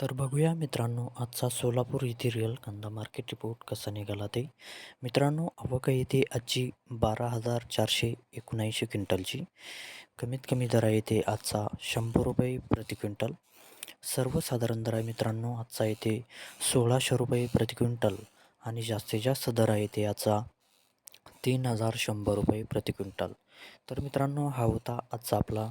तर बघूया मित्रांनो आजचा सोलापूर येथे रिअल कांदा मार्केट रिपोर्ट कसा निघाला ते. मित्रांनो आवक येथे आजची बारा हजार चारशे एकोणऐंशी क्विंटलची. कमीत कमी दर येते येथे आजचा शंभर रुपये प्रति क्विंटल. सर्वसाधारण दर आहे मित्रांनो आजचा येथे सोळाशे रुपये प्रति क्विंटल. आणि जास्तीत जास्त दर आहे येथे आजचा तीन हजार शंभर रुपये प्रति क्विंटल. तर मित्रांनो हा होता आजचा आपला